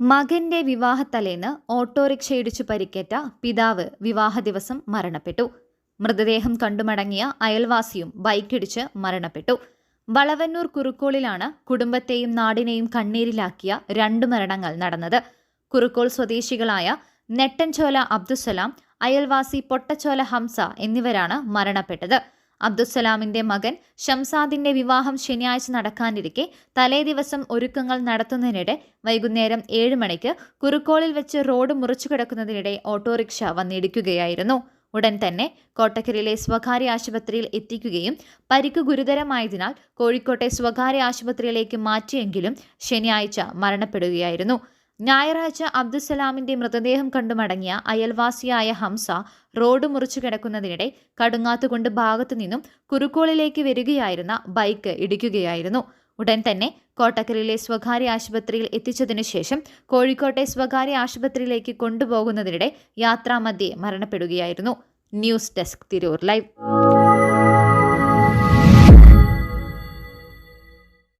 മകന്റെ വിവാഹത്തലേന്ന് ഓട്ടോറിക്ഷ ഇടിച്ചു പരിക്കേറ്റ പിതാവ് വിവാഹ ദിവസം മരണപ്പെട്ടു. മൃതദേഹം കണ്ടുമടങ്ങിയ അയൽവാസിയും ബൈക്കിടിച്ച് മരണപ്പെട്ടു. വളവന്നൂർ കുറുക്കോളിലാണ് കുടുംബത്തെയും നാടിനെയും കണ്ണീരിലാക്കിയ രണ്ട് മരണങ്ങൾ നടന്നത്. കുറുക്കോൾ സ്വദേശികളായ നെട്ടൻചോല അബ്ദുസലാം അയൽവാസി പൊട്ടച്ചോല ഹംസ എന്നിവരാണ് മരണപ്പെട്ടത്. അബ്ദുസലാമിന്റെ മകൻ ഷംസാദിന്റെ വിവാഹം ശനിയാഴ്ച നടക്കാനിരിക്കെ തലേദിവസം ഒരുക്കങ്ങൾ നടത്തുന്നതിനിടെ വൈകുന്നേരം ഏഴ് മണിക്ക് കുറുക്കോളിൽ വെച്ച് റോഡ് മുറിച്ചു കിടക്കുന്നതിനിടെ ഓട്ടോറിക്ഷ വന്നിടിക്കുകയായിരുന്നു. ഉടൻ തന്നെ കോട്ടക്കലിലെ സ്വകാര്യ ആശുപത്രിയിൽ എത്തിക്കുകയും പരിക്ക് ഗുരുതരമായതിനാൽ കോഴിക്കോട്ടെ സ്വകാര്യ ആശുപത്രിയിലേക്ക് മാറ്റിയെങ്കിലും ശനിയാഴ്ച മരണപ്പെടുകയായിരുന്നു. ഞായറാഴ്ച അബ്ദുസലാമിന്റെ മൃതദേഹം കണ്ടു മടങ്ങിയ അയൽവാസിയായ ഹംസ റോഡ് മുറിച്ചു കിടക്കുന്നതിനിടെ കടുങ്ങാത്തുകൊണ്ട് ഭാഗത്തു നിന്നും കുറുക്കോളിലേക്ക് വരികയായിരുന്ന ബൈക്ക് ഇടിക്കുകയായിരുന്നു. ഉടൻ തന്നെ കോട്ടക്കലിലെ സ്വകാര്യ ആശുപത്രിയിൽ എത്തിച്ചതിനു ശേഷം കോഴിക്കോട്ടെ സ്വകാര്യ ആശുപത്രിയിലേക്ക് കൊണ്ടുപോകുന്നതിനിടെ യാത്രാമധ്യേ മരണപ്പെടുകയായിരുന്നു. News desk Tirur live.